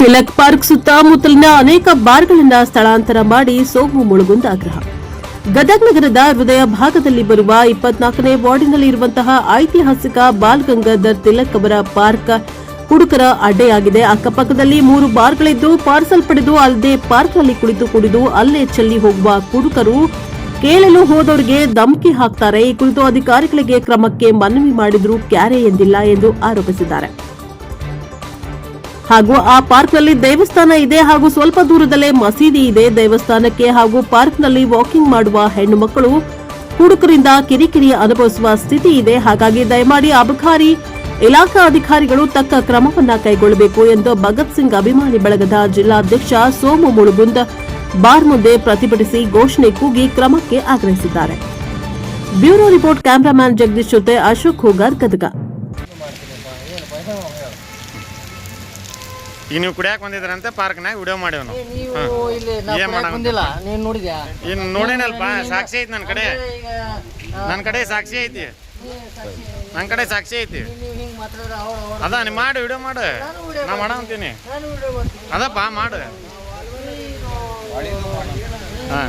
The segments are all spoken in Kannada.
ತಿಲಕ್ ಪಾರ್ಕ್ ಸುತ್ತಮುತ್ತಲಿನ ಅನೇಕ ಬಾರ್ಗಳನ್ನ ಸ್ಥಳಾಂತರ ಮಾಡಿ ಸೋಗು ಮುಳುಗುಂದ ಆಗ್ರಹ. ಗದಗ ನಗರದ ಹೃದಯ ಭಾಗದಲ್ಲಿ ಬರುವ ಇಪ್ಪತ್ನಾಲ್ಕನೇ ವಾರ್ಡಿನಲ್ಲಿ ಇರುವಂತಹ ಐತಿಹಾಸಿಕ ಬಾಲ್ ಗಂಗಾಧರ್ ತಿಲಕ್ ಅವರ ಪಾರ್ಕ್ ಹುಡುಕರ ಅಡ್ಡೆಯಾಗಿದೆ. ಅಕ್ಕಪಕ್ಕದಲ್ಲಿ ಮೂರು ಬಾರ್ಗಳಿದ್ದು, ಪಾರ್ಸಲ್ ಪಡೆದು ಅಲ್ಲದೆ ಪಾರ್ಕ್ನಲ್ಲಿ ಕುಳಿತು ಕುಡಿದು ಅಲ್ಲೇ ಚೆಲ್ಲಿ ಹೋಗುವ ಕುಡುಕರು ಕೇಳಲು ಹೋದವರಿಗೆ ಧಮಕಿ ಹಾಕ್ತಾರೆ. ಈ ಕುರಿತು ಅಧಿಕಾರಿಗಳಿಗೆ ಕ್ರಮಕ್ಕೆ ಮನವಿ ಮಾಡಿದರೂ ಕ್ಯಾರೆ ಎಂದಿಲ್ಲ ಎಂದು ಆರೋಪಿಸಿದ್ದಾರೆ. ಹಾಗೂ ಆ ಪಾರ್ಕ್ನಲ್ಲಿ ದೇವಸ್ಥಾನ ಇದೆ ಹಾಗೂ ಸ್ವಲ್ಪ ದೂರದಲ್ಲೇ ಮಸೀದಿ ಇದೆ. ದೇವಸ್ಥಾನಕ್ಕೆ ಹಾಗೂ ಪಾರ್ಕ್ನಲ್ಲಿ ವಾಕಿಂಗ್ ಮಾಡುವ ಹೆಣ್ಣು ಮಕ್ಕಳು ಹುಡುಕರಿಂದ ಕಿರಿಕಿರಿ ಅನುಭವಿಸುವ ಸ್ಥಿತಿ ಇದೆ. ಹಾಗಾಗಿ ದಯಮಾಡಿ ಅಬಕಾರಿ ಇಲಾಖಾ ಅಧಿಕಾರಿಗಳು ತಕ್ಕ ಕ್ರಮವನ್ನ ಕೈಗೊಳ್ಳಬೇಕು ಎಂದು ಭಗತ್ ಸಿಂಗ್ ಅಭಿಮಾನಿ ಬಳಗದ ಜಿಲ್ಲಾಧ್ಯಕ್ಷ ಸೋಮು ಮುಳುಗುಂದ್ ಬಾರ್ ಮುಂದೆ ಪ್ರತಿಭಟಿಸಿ ಘೋಷಣೆ ಕೂಗಿ ಕ್ರಮಕ್ಕೆ ಆಗ್ರಹಿಸಿದ್ದಾರೆ. ಬ್ಯೂರೋ ರಿಪೋರ್ಟ್ ಕ್ಯಾಮರಾಮ್ಯಾನ್ ಜಗದೀಶ್ ಜೊತೆ ಅಶೋಕ್ ಹೋಗಾರ್, ಗದಗ. ಈಗ ನೀವು ಕುಡಿಯಾಕ ಬಂದಿದ್ರಂತೆ ಪಾರ್ಕ್ನಾಗ ವಿಡಿಯೋ ಮಾಡೇವ್ ನಾವು ನೀವು ಇಲ್ಲಿ ಏನ್ ಬಂದಿಲ್ಲ ನೀನ್ ನೋಡಿದ್ಯಾ? ಇನ್ನು ನೋಡೇನಲ್ಪ ಸಾಕ್ಷಿ ಐತಿ ನನ್ನ ಕಡೆ. ನನ್ ನನ್ನ ಕಡೆ ಸಾಕ್ಷಿ ಐತಿ. ನನ್ನ ಕಡೆ ಸಾಕ್ಷಿ ಐತಿ. ಅದ ನೀ ಮಾಡು ವಿಡಿಯೋ ಮಾಡು. ನಾ ಮಾಡಂತೀನಿ ನಾನು ವಿಡಿಯೋ ಮಾಡ್ತೀನಿ ಅದಪ್ಪ ಮಾಡು. ಹಾ.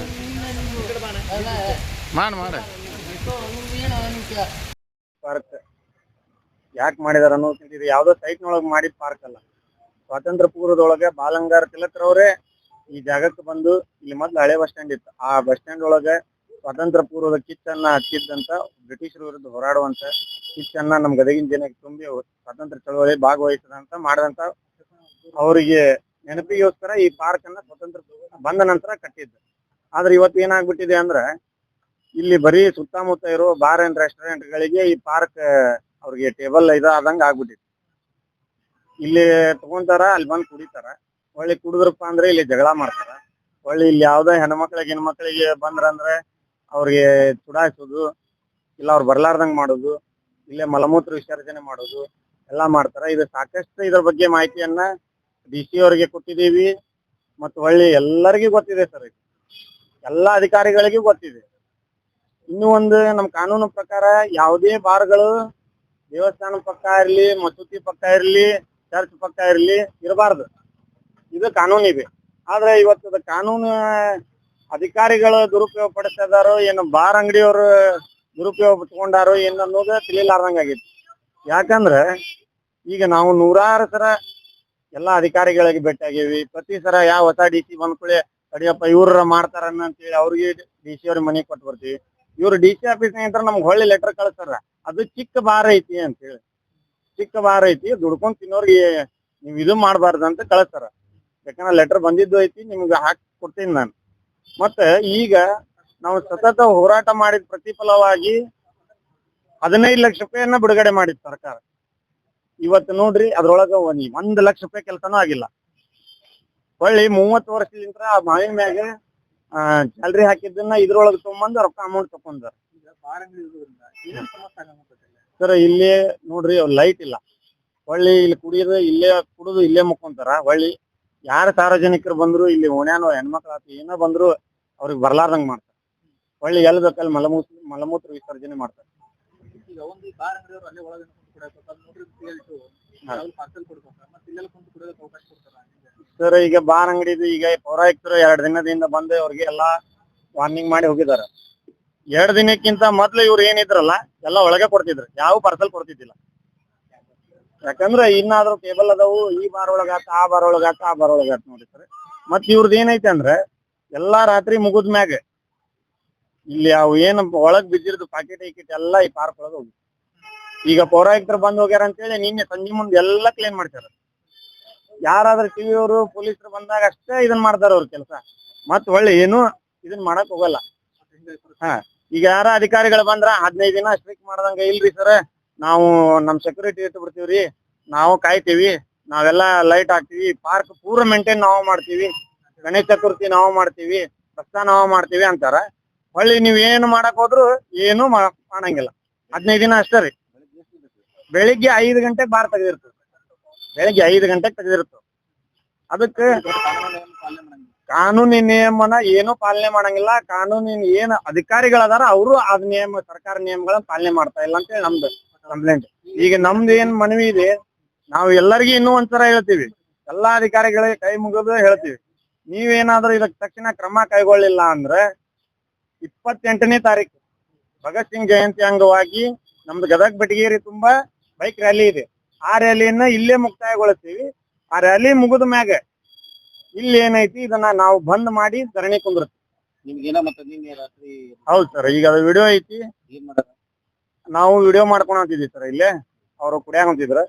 ಮಾಡು ಮಾಡು. ಪಾರ್ಕ್ ಯಾಕೆ ಮಾಡಿದಾರ ಅನ್ನೋದು ಇದು ಯಾವ್ದೋ ಸೈಟ್ನೊಳಗೆ ಮಾಡಿದ ಪಾರ್ಕ್ ಅಲ್ಲ. ಸ್ವಾತಂತ್ರ್ಯ ಪೂರ್ವದೊಳಗೆ ಬಾಲಂಗಾರ ತಿಲಕ್ರವ್ರೆ ಈ ಜಾಗಕ್ಕೆ ಬಂದು ಇಲ್ಲಿ ಮೊದ್ಲು ಹಳೆ ಬಸ್ ಸ್ಟ್ಯಾಂಡ್ ಇತ್ತು. ಆ ಬಸ್ ಸ್ಟ್ಯಾಂಡ್ ಒಳಗೆ ಸ್ವಾತಂತ್ರ್ಯ ಪೂರ್ವದ ಕಿಚ್ಚನ್ನ ಹಚ್ಚಿದ್ದಂತ ಬ್ರಿಟಿಷರ ವಿರುದ್ಧ ಹೋರಾಡುವಂತ ಕಿಚ್ಚನ್ನ ನಮ್ ಗದಗಿನ ಜನಕ್ಕೆ ತುಂಬಿ ಸ್ವಾತಂತ್ರ್ಯ ಚಳವಳಿ ಭಾಗವಹಿಸದಂತ ಮಾಡಿದಂತ ಅವರಿಗೆ ನೆನಪಿಗೋಸ್ಕರ ಈ ಪಾರ್ಕ್ ಅನ್ನ ಸ್ವತಂತ್ರ ಬಂದ ನಂತರ ಕಟ್ಟಿದ್ದು. ಆದ್ರೆ ಇವತ್ತು ಏನಾಗ್ಬಿಟ್ಟಿದೆ ಅಂದ್ರೆ ಇಲ್ಲಿ ಬರೀ ಸುತ್ತಮುತ್ತ ಇರೋ ಬಾರ್ ಅಂಡ್ ರೆಸ್ಟೋರೆಂಟ್ ಗಳಿಗೆ ಈ ಪಾರ್ಕ್ ಅವ್ರಿಗೆ ಟೇಬಲ್ ಇದಾದಂಗ ಆಗ್ಬಿಟ್ಟಿದೆ ಇಲ್ಲಿ ತಗೊಂತಾರ, ಅಲ್ಲಿ ಬಂದ್ ಕುಡಿತಾರ. ಹೊಳ್ಳಿ ಕುಡಿದ್ರಪ್ಪ ಅಂದ್ರೆ ಇಲ್ಲಿ ಜಗಳ ಮಾಡ್ತಾರ. ಹೊಳ್ಳಿ ಇಲ್ಲಿ ಯಾವ್ದೋ ಹೆಣ್ಮಕ್ಳಿಗೆ ಹೆಣ್ಮಕ್ಳಿಗೆ ಬಂದ್ರಂದ್ರೆ ಅವ್ರಿಗೆ ಚುಡಾಯಿಸೋದು ಇಲ್ಲ ಅವ್ರು ಬರ್ಲಾರ್ದಂಗ್ ಮಾಡೋದು, ಇಲ್ಲೇ ಮಲಮೂತ್ರ ವಿಸರ್ಜನೆ ಮಾಡೋದು, ಎಲ್ಲಾ ಮಾಡ್ತಾರ. ಇದು ಸಾಕಷ್ಟು ಇದ್ರ ಬಗ್ಗೆ ಮಾಹಿತಿಯನ್ನ ಡಿ ಸಿ ಅವರಿಗೆ ಕೊಟ್ಟಿದೀವಿ ಮತ್ತು ಹೊಳ್ಳಿ ಎಲ್ಲರಿಗೂ ಗೊತ್ತಿದೆ ಸರ್ ಎಲ್ಲಾ ಅಧಿಕಾರಿಗಳಿಗೂ ಗೊತ್ತಿದೆ. ಇನ್ನು ಒಂದು ನಮ್ಮ ಕಾನೂನು ಪ್ರಕಾರ ಯಾವುದೇ ಬಾರ್ಗಳು ದೇವಸ್ಥಾನ ಪಕ್ಕ ಇರ್ಲಿ, ಮಸೂತಿ ಪಕ್ಕ ಇರ್ಲಿ ಚರ್ಚ್ ಪಕ್ಕ ಇರಲಿ ಇರಬಾರ್ದು. ಇದು ಕಾನೂನು ಇದೆ. ಆದ್ರೆ ಇವತ್ತು ಕಾನೂನು ಅಧಿಕಾರಿಗಳು ದುರುಪಯೋಗ ಪಡಿಸ್ತಾ ಇದಾರೋ ಏನು ಬಾರ್ ಅಂಗಡಿಯವರು ದುರುಪಯೋಗ ತಗೊಂಡಾರೋ ಏನು ಅನ್ನೋದು ತಿಳಿಲಾರ್ದಂಗ ಆಗೈತಿ ಯಾಕಂದ್ರೆ ಈಗ ನಾವು ನೂರಾರು ಸರ ಎಲ್ಲಾ ಅಧಿಕಾರಿಗಳಿಗೆ ಭೇಟಿ ಆಗೇವಿ ಪ್ರತಿ ಸರ ಯಾವ ಹೊಸ ಡಿ ಸಿ ಬಂದ್ಕೊಳ್ಳಿ ತಡಿಯಪ್ಪ ಇವ್ರ ಮಾಡ್ತಾರನ್ನ ಅಂತೇಳಿ ಅವ್ರಿಗೆ ಡಿ ಸಿ ಅವ್ರಿಗೆ ಮನೆಗೆ ಕೊಟ್ಟು ಬರ್ತೀವಿ ಇವ್ರು ಡಿ ಸಿ ಆಫೀಸ್ ನಮ್ಗೆ ಹೊಳ್ಳಿ ಲೆಟರ್ ಕಳಿಸ್ತಾರ. ಅದು ಚಿಕ್ಕ ಬಾರ್ ಐತಿ ಅಂತ ಹೇಳಿ ಚಿಕ್ಕ ಭಾರ ಐತಿ, ದುಡ್ಕೊಂಡ್ ತಿನ್ನೋರಿಗೆ ನೀವ್ ಇದು ಮಾಡಬಾರ್ದು ಅಂತ ಕಳಿಸ್ತಾರ. ಯಾಕಂದ್ರೆ ಲೆಟರ್ ಬಂದಿದ್ದು ಐತಿ, ನಿಮ್ಗೆ ಹಾಕಿ ಕೊಡ್ತೀನಿ ನಾನು. ಮತ್ತೆ ಈಗ ನಾವು ಸತತ ಹೋರಾಟ ಮಾಡಿದ ಪ್ರತಿಫಲವಾಗಿ ಹದಿನೈದು ಲಕ್ಷ ರೂಪಾಯಿಯನ್ನ ಬಿಡುಗಡೆ ಮಾಡಿದ್ ಸರ್ಕಾರ. ಇವತ್ತು ನೋಡ್ರಿ, ಅದ್ರೊಳಗ ಒಂದ್ ಒಂದ್ ಲಕ್ಷ ರೂಪಾಯಿ ಕೆಲಸನೂ ಆಗಿಲ್ಲ. ಹೊಳ್ಳಿ ಮೂವತ್ತು ವರ್ಷದಿಂದ ಆ ಮಾವಿನ ಮ್ಯಾಗ ಸ್ಯಾಲ್ರಿ ಹಾಕಿದ್ದನ್ನ ಇದ್ರೊಳಗ ತಗೊಂಬಂದು ರೊಕ್ಕ ಅಮೌಂಟ್ ತಕೊಂಡಾರ ಸರ್ ಇಲ್ಲಿ ನೋಡ್ರಿ ಲೈಟ್ ಇಲ್ಲ. ಹೊಳ್ಳಿ ಇಲ್ಲಿ ಕುಡಿಯೋದು ಇಲ್ಲೇ ಕುಡಿದು ಇಲ್ಲೇ ಮುಕ್ಕೊಂತಾರ. ಹೊಳ್ಳಿ ಯಾರು ಸಾರ್ವಜನಿಕರು ಬಂದ್ರು ಇಲ್ಲಿ ಓಣ್ಯಾನೋ ಹೆಣ್ಮಕ್ಳ ಏನೋ ಬಂದ್ರು ಅವ್ರಿಗೆ ಬರ್ಲಾರ್ದಂಗ್ ಮಾಡ್ತಾರೆ. ಹೊಳ್ಳಿ ಎಲ್ಲಿ ಬೇಕಲ್ಲಿ ಮಲಮೂತ್ರ ಮಲಮೂತ್ರ ವಿಸರ್ಜನೆ ಮಾಡ್ತಾರೆ. ಸರ್ ಈಗ ಬಾರ್ ಅಂಗಡಿದು ಈಗ ಪೌರಾಯುಕ್ತರು ಎರಡ್ ದಿನದಿಂದ ಬಂದು ಅವ್ರಿಗೆ ಎಲ್ಲಾ ವಾರ್ನಿಂಗ್ ಮಾಡಿ ಹೋಗಿದಾರ ಎರಡ್ ದಿನಕ್ಕಿಂತ ಮೊದ್ಲು ಇವ್ರು ಏನಿದ್ರಲ್ಲ, ಎಲ್ಲ ಒಳಗೆ ಕೊಡ್ತಿದ್ರು. ಯಾವ ಪಾರ್ಸಲ್ ಕೊಡ್ತಿದ್ದಿಲ್ಲ. ಯಾಕಂದ್ರೆ ಇನ್ನಾದ್ರೂ ಟೇಬಲ್ ಅದಾವು, ಈ ಬಾರ್ ಒಳಗಾತ ಆ ಬಾರ್ ಒಳಗಾತ ಆ ಬಾರ್ ಒಳಗಾತ ನೋಡಿ ಸರ್. ಮತ್ ಇವ್ರದ್ದು ಏನೈತೆ ಅಂದ್ರೆ, ಎಲ್ಲಾ ರಾತ್ರಿ ಮುಗಿದ ಮ್ಯಾಗ ಇಲ್ಲಿ ಅವು ಏನ್ ಒಳಗ್ ಬಿದ್ದಿರೋದು ಪಾಕೆಟ್ ಈಕೆಟ್ ಎಲ್ಲಾ ಈ ಪಾರ್ಕ್ ಒಳಗ ಹೋಗಿ ಈಗ ಪೌರಾಯುಕ್ತರು ಬಂದ್ ಹೋಗ್ಯಾರ ಅಂತೇಳಿ ನಿನ್ನೆ ಸಂಜೆ ಮುಂದೆ ಎಲ್ಲಾ ಕ್ಲೀನ್ ಮಾಡ್ತಾರ ಯಾರಾದ್ರೂ ಟಿವಿ ಅವರು ಪೊಲೀಸರು ಬಂದಾಗ ಅಷ್ಟೇ ಇದನ್ ಮಾಡ್ತಾರ ಅವ್ರ ಕೆಲಸ. ಮತ್ ಒಳ್ಳೆ ಏನು ಇದನ್ ಮಾಡಕ್ ಹೋಗಲ್ಲ. ಹಾ. ಈಗ ಯಾರ ಅಧಿಕಾರಿಗಳು ಬಂದ್ರ ಹದಿನೈದು ದಿನ ಸ್ಟ್ರಿಕ್ ಮಾಡ್ದಂಗ ಇಲ್ರಿ ಸರ್ ನಾವು ನಮ್ ಸೆಕ್ಯೂರಿಟಿ ಇಟ್ಟು ಬಿಡ್ತೀವ್ರಿ. ನಾವು ಕಾಯ್ತೀವಿ. ನಾವೆಲ್ಲ ಲೈಟ್ ಹಾಕ್ತಿವಿ. ಪಾರ್ಕ್ ಪೂರ ಮೇಂಟೈನ್ ನಾವು ಮಾಡ್ತೀವಿ. ಗಣೇಶ ಚತುರ್ಥಿ ನಾವು ಮಾಡ್ತೀವಿ. ರಸ್ತಾ ನಾವು ಮಾಡ್ತೀವಿ ಅಂತಾರ. ಹೊಳ್ಳಿ ನೀವ್ ಏನು ಮಾಡಕ್ ಹೋದ್ರು ಏನು ಮಾಡಂಗಿಲ್ಲ. ಹದಿನೈದು ದಿನ ಅಷ್ಟೇ ರೀ. ಬೆಳಿಗ್ಗೆ ಐದು ಗಂಟೆಗೆ ಬಾರ್ ತೆಗೆದಿರ್ತದೆ. ಬೆಳಿಗ್ಗೆ ಐದು ಗಂಟೆಗೆ ತೆಗೆದಿರ್ತದೆ. ಅದಕ್ಕೆ ಕಾನೂನಿನ ನಿಯಮನ ಏನು ಪಾಲನೆ ಮಾಡಂಗಿಲ್ಲ. ಕಾನೂನಿನ ಏನ್ ಅಧಿಕಾರಿಗಳದಾರ ಅವರು ಅದ್ ನಿಯಮ, ಸರ್ಕಾರ ನಿಯಮಗಳನ್ನ ಪಾಲನೆ ಮಾಡ್ತಾ ಇಲ್ಲ ಅಂತೇಳಿ ನಮ್ದು ಕಂಪ್ಲೇಂಟ್ ಈಗ ನಮ್ದು ಏನ್ ಮನವಿ ಇದೆ, ನಾವು ಎಲ್ಲರಿಗೂ ಇನ್ನೂ ಒಂದ್ಸಲ ಹೇಳ್ತೀವಿ. ಎಲ್ಲಾ ಅಧಿಕಾರಿಗಳಿಗೆ ಕೈ ಮುಗಿದು ಹೇಳ್ತೀವಿ. ನೀವೇನಾದ್ರೂ ಇದಕ್ಕೆ ತಕ್ಷಣ ಕ್ರಮ ಕೈಗೊಳ್ಳಿಲ್ಲ ಅಂದ್ರೆ ಇಪ್ಪತ್ತೆಂಟನೇ ತಾರೀಕು ಭಗತ್ ಸಿಂಗ್ ಜಯಂತಿ ಅಂಗವಾಗಿ ನಮ್ದು ಗದಗ ಬೆಟಗೇರಿ ತುಂಬಾ ಬೈಕ್ ರ್ಯಾಲಿ ಇದೆ. ಆ ರ್ಯಾಲಿಯನ್ನ ಇಲ್ಲೇ ಮುಕ್ತಾಯಗೊಳಿಸ್ತೀವಿ. ಆ ರ್ಯಾಲಿ ಮುಗಿದ ಮ್ಯಾಗ ಇಲ್ಲಿ ಏನೈತಿ ಇದನ್ನ ನಾವು ಬಂದ್ ಮಾಡಿ ಧರಣಿ ಕುಂದಿರ್ತೀವಿ ಹೌದ್ ಮತ್ತೆ ನಿನ್ನೆ ರಾತ್ರಿ ಹೌದು ಸರ್ ಈಗ ಅದು ವಿಡಿಯೋ ಐತಿ. ಏನ್ ನಾವು ವಿಡಿಯೋ ಮಾಡ್ಕೊಂಡ್ ಅಂತಿದ್ವಿ ಸರ್ ಇಲ್ಲೇ. ಅವ್ರು ಕುಡಿಯಾಕ ಹೊಂಟಿದ್ರ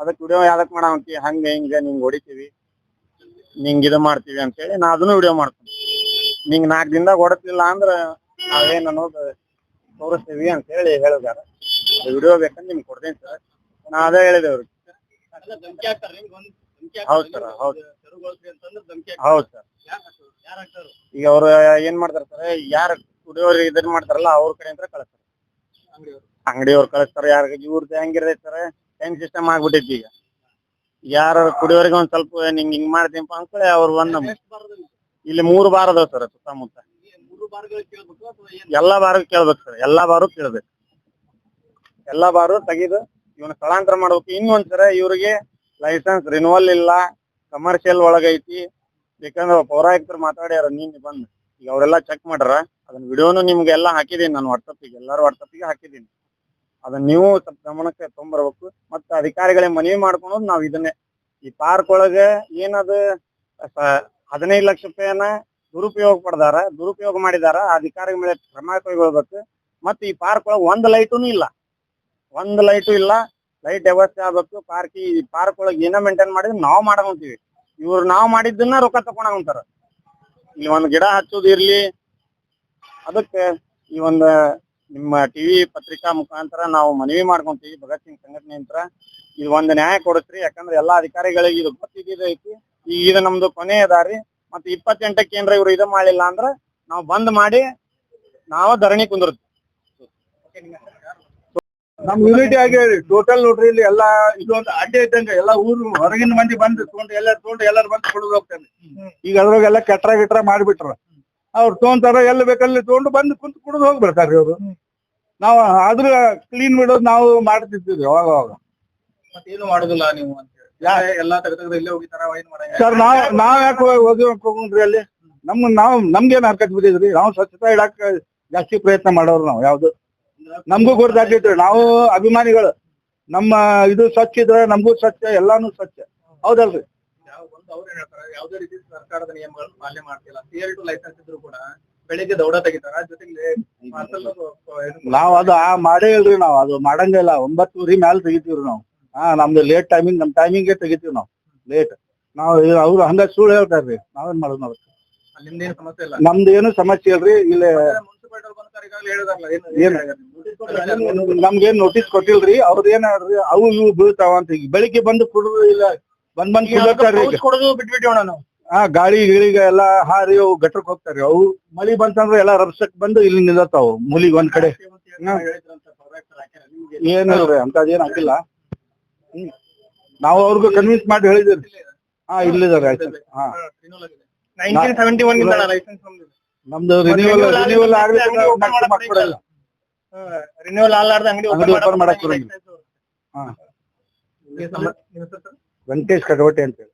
ಅದಕ್ಕೆ ವಿಡಿಯೋ ಯಾವ್ದಕ್ ಮಾಡಂತಿ ಹಂಗ ಹಿಂಗ ನಿಂಗ್ ಹೊಡಿತೀವಿ. ನಿಂಗ್ ಇದು ಮಾಡ್ತೀವಿ ಅಂತೇಳಿ ನಾ ಅದನ್ನು ವಿಡಿಯೋ ಮಾಡ್ತೀನಿ. ನಿಂಗ್ ನಾಲ್ಕು ದಿನದಾಗ ಹೊಡತಿಲ್ಲ ಅಂದ್ರ ನಾವೇನ್ ಅನ್ನೋದು ತೋರಿಸ್ತೀವಿ ಅಂತ ಹೇಳಿ ಹೇಳಿದಾರ. ವಿಡಿಯೋ ಬೇಕಂದ್ರೆ ನಿಮ್ಗೆ ಕೊಡ್ತೀನಿ ಸರ್ ನಾ ಅದೇ ಹೇಳಿದೆ ಅವ್ರಿಗೆ. ಹೌದ್ ಸರ್ ಈಗ ಅವ್ರು ಏನ್ ಮಾಡ್ತಾರ ಸರ್ ಯಾರ ಕುಡಿಯೋರು ಇದನ್ ಮಾಡ್ತಾರಲ್ಲ ಅವ್ರ ಕಡೆ ಕಳಿಸ್ತಾರೆ. ಅಂಗಡಿಯವರು. ಕಳಿಸ್ತಾರ ಯಾರ ಇವ್ರದ್ದು ಹೆಂಗಿರ್ತೈತೆ ಸರ್ ಹೆಂಗ್ ಸಿಸ್ಟಮ್ ಆಗ್ಬಿಟ್ಟೈತಿ ಈಗ. ಯಾರ ಕುಡಿಯೋರಿಗೆ ಒಂದ್ ಸ್ವಲ್ಪ ನಿಂಗ್ ಹಿಂಗ್ ಮಾಡ್ತೀನಪ್ಪ ಅಂದ್ಕೊಳ್ಳಿ ಅವ್ರು ಒಂದ್ ಇಲ್ಲಿ ಮೂರು ಬಾರ್ ಅದಾವ ಸರ್ ಸುತ್ತಮುತ್ತ. ಎಲ್ಲಾ ಬಾರು ಕೇಳ್ಬೇಕು ಸರ್ ಎಲ್ಲಾ ಬಾರು ಕೇಳ್ಬೇಕು. ಎಲ್ಲಾ ಬಾರು ತೆಗೆದು ಇವನ್ ಸ್ಥಳಾಂತರ ಮಾಡ್ಬೇಕು. ಇನ್ನೊಂದ್ಸರ ಇವ್ರಿಗೆ ಲೈಸೆನ್ಸ್ ರಿನುವಲ್ ಇಲ್ಲ ಕಮರ್ಷಿಯಲ್ ಒಳಗೈತಿ. ಬೇಕಂದ್ರೆ ಪೌರಾಯುಕ್ತರು ಮಾತಾಡ್ಯಾರ, ನೀನ್ ಬಂದು. ಈಗ ಅವರೆಲ್ಲ ಚೆಕ್ ಮಾಡ್ರ ಅದನ್ನ ವಿಡಿಯೋನು ನಿಮ್ಗೆಲ್ಲ ಹಾಕಿದೀನಿ ನಾನು ವಾಟ್ಸಪ್ಪಿಗೆ ಎಲ್ಲಾರು ವಾಟ್ಸಪ್ಪಿಗೆ ಹಾಕಿದೀನಿ. ಅದನ್ನ ನೀವು ಸ್ವಲ್ಪ ಗಮನಕ್ಕೆ ತೊಗೊಂಬರ್ಬೇಕು ಮತ್ತೆ ಅಧಿಕಾರಿಗಳಿಗೆ ಮನವಿ ಮಾಡ್ಕೊಳೋದು ನಾವ್ ಇದನ್ನೇ. ಈ ಪಾರ್ಕ್ ಒಳಗೆ ಏನದು ಹದಿನೈದು ಲಕ್ಷ ರೂಪಾಯಿನ ದುರುಪಯೋಗ ಪಡ್ದಾರ, ದುರುಪಯೋಗ ಮಾಡಿದಾರ ಅಧಿಕಾರಿಗಳ ಅಧಿಕಾರಿ ಮೇಲೆ ಕ್ರಮ ಕೈಗೊಳ್ಬೇಕು. ಮತ್ತೆ ಈ ಪಾರ್ಕ್ ಒಳಗೆ ಒಂದ್ ಲೈಟುನು ಇಲ್ಲ. ಒಂದ್ ಲೈಟು ಇಲ್ಲ ಲೈಟ್ ವ್ಯವಸ್ಥೆ ಆಗ್ಬೇಕು ಪಾರ್ಕ್ ಈ ಪಾರ್ಕ್ ಒಳಗೆ ಏನೋ ಮೇಂಟೈನ್ ಮಾಡಿದ್ರೆ ನಾವ್ ಮಾಡಕೊಂತೀವಿ ಇವ್ರು ನಾವ್ ಮಾಡಿದ್ದನ್ನ ರೊಕ್ಕ ಹೋಗ್ತಾರ ಇಲ್ಲಿ ಒಂದ್ ಗಿಡ ಹಚ್ಚೋದು ಇರ್ಲಿ, ಅದಕ್ಕೆ ಈ ಒಂದು, ನಿಮ್ಮ ಟಿವಿ ಪತ್ರಿಕಾ ಮುಖಾಂತರ ನಾವು ಮನವಿ ಮಾಡ್ಕೊಂತೀವಿ ಭಗತ್ ಸಿಂಗ್ ಸಂಘಟನೆಯಿಂದ ಇದು ಒಂದ್ ನ್ಯಾಯ ಕೊಡಿಸ್ರಿ ಯಾಕಂದ್ರೆ ಎಲ್ಲಾ ಅಧಿಕಾರಿಗಳಿಗೆ ಇದು ಗೊತ್ತಿದ್ದೈತಿ ಈಗ ಇದು ನಮ್ದು ಕೊನೆ ಅದಾರಿ ಮತ್ತೆ ಇಪ್ಪತ್ತೆಂಟಕ್ಕೆ ಏನ್ರ ಇವ್ರು ಇದು ಮಾಡಿಲ್ಲ ಅಂದ್ರ ನಾವು ಬಂದ್ ಮಾಡಿ ನಾವ ಧರಣಿ ಕುಂದಿರ್ತೀವಿ ನಮ್ ಯೂನಿಟಿ ಆಗಿ ಟೋಟಲ್ ನೋಡ್ರಿ ಇಲ್ಲಿ ಎಲ್ಲಾ ಇದೊಂದು ಅಡ್ಡೆ ಇದ್ದಂಗ ಎಲ್ಲಾ ಊರು ಹೊರಗಿನ ಮಂದಿ ಬಂದು ತಗೊಂಡು ಎಲ್ಲ ತಗೊಂಡು ಎಲ್ಲಾರು ಬಂದು ಕೊಡೋದು ಹೋಗ್ತಾನೆ. ಈಗ ಅದ್ರಾಗೆಲ್ಲ ಕೆಟ್ರ ಗಿಟ್ರ ಮಾಡ್ಬಿಟ್ರ. ಅವ್ರು ತಗೊಂತಾರ ಎಲ್ಲಿ ಬೇಕಲ್ಲಿ ತೊಗೊಂಡು ಬಂದು ಕುಂತು ಕುಡಿದು ಹೋಗ್ಬಿಡ್ತಾರ್ರಿ ಅವ್ರು ನಾವು ಆದ್ರ ಕ್ಲೀನ್ ಬಿಡೋದು ನಾವು ಮಾಡ್ತಿರ್ತೀವಿ ಅವಾಗ ಅವಾಗ ಮತ್ತೇನು ಮಾಡುದಿಲ್ಲ ನೀವು ಅಂತ ನಾವ್ ಯಾ- ಎಲ್ಲಾ ತೆಗೆದ್ರೆ ಇಲ್ಲೇ ಹೋಗಿತಾರ ಏನ್ ಮಾಡಂಗ? ಸರ್ ನಾವ್ ನಾವ್ ಯಾಕೆ ಹೋಗಿ ಹೋಗ್ರಿ ಅಲ್ಲಿ? ನಮ್ ನಾವ್ ನಮ್ಗೇನ್ ಹರ್ಕತ್ ಬಿಟ್ಟಿದ್ರಿ ನಾವು ಸ್ವಚ್ಛತಾ ಇಡಾಕ ಜಾಸ್ತಿ ಪ್ರಯತ್ನ ಮಾಡೋರು ನಾವು ಯಾವ್ದು? ನಮ್ಗೂ ಗೊತ್ತಾಗ್ತೈತ್ರಿ ನಾವು ಅಭಿಮಾನಿಗಳು. ನಮ್ಮ ಇದು ಸ್ವಚ್ಛ ಇದ್ರೆ ನಮಗೂ ಸ್ವಚ್ಛ ಎಲ್ಲಾನು ಸ್ವಚ್ಛ. ಹೌದಲ್ರಿ? ಅವ್ರು ಹೇಳ್ತಾರೆ ಯಾವುದೇ ರೀತಿ ಸರ್ಕಾರದ ನಿಯಮಗಳು ಪಾಲನೆ ಮಾಡ್ತಿಲ್ಲ. ಸಿಆರ್ ಟು ಲೈಸೆನ್ಸ್ ಇದ್ರು ಕೂಡ ಬೆಳಿಗ್ಗೆ ದೌಡ ತೆಗಿತಾರ ಜೊತೆಗೆ ನಾವು ಅದು ಆ ಮಾಡೇ ಇಲ್ರಿ ನಾವ್ ಅದು ಮಾಡಂಗಿಲ್ಲ ಒಂಬತ್ತೂರಿ ಮ್ಯಾಲ ತೆಗಿತೀವ್ರಿ ನಾವು. ಹಾ ನಮ್ದು ಲೇಟ್ ಟೈಮಿಂಗ್ ನಮ್ ಟೈಮಿಂಗ್ ತೆಗಿತೀವಿ ನಾವು. ಲೇಟ್ ನಾವು ಅವ್ರು ಹಂಗ ಸುಳ್ಳು ಹೇಳ್ತಾರ್ರಿ. ನಾವೇನ್ ಮಾಡೋದು ನಾವು? ನಮ್ದು ಏನು ಸಮಸ್ಯೆ ಇಲ್ರಿ ಇಲ್ಲಿ ನಮ್ಗೇನ್ ನೋಟಿಸ್ ಕೊಟ್ಟಿಲ್ರಿ ಅವ್ರದ್ ಏನ್ ಅವು ಇವು ಬೀಳ್ತಾವ ಅಂತ ಬೆಳಿಗ್ಗೆ ಬಂದು ಕುಡಿದು ಇಲ್ಲ, ಬಂದ್ ಬಂದ್ ಹಾ ಕೊಡೋದು ಆ, ಗಾಳಿ ಗಿಳಿಗ ಎಲ್ಲಾ ಹಾರಿ ಅವು ಗಟ್ರಕ್ ಹೋಗ್ತಾರೆ ಅವು ಮಳಿ ಬಂತಂದ್ರ ಎಲ್ಲಾ ರಬ್ಸಕ್ ಬಂದು ಇಲ್ಲಿ ನಿಲ್ಲತ್ತಾವ ಮುಲಿಗ್ ಒಂದ್ ಕಡೆ. ಏನಿಲ್ರಿ ಅಂತದೇನ್ ಹಾಕಿಲ್ಲ ಹ್ಮ್. ನಾವು ಅವ್ರಿಗೂ ಕನ್ವಿನ್ಸ್ ಮಾಡಿ ಹೇಳಿದ್ರಿ ಹಾ ಇಲ್ಲಿದ್ದಾರೆ ಹಾ. ಆಗಿದೆ. 1971 ಇಂದ license ನಮ್ದು. ರಿನ್ಯೂವಲ್ ರಿನ್ಯೂವಲ್ ಮಾಡ್ಕೊಡಲ್ಲ ರಿನ್ಯೂವಲ್ ಆಗ್ಲಾರ್ದ ಅಂಗಡಿ ಓಪನ್ ಮಾಡಕ್. ಹಾ. ವೆಂಕಟೇಶ್ ಕಟವಟೆ ಅಂತ ಹೇಳಿ.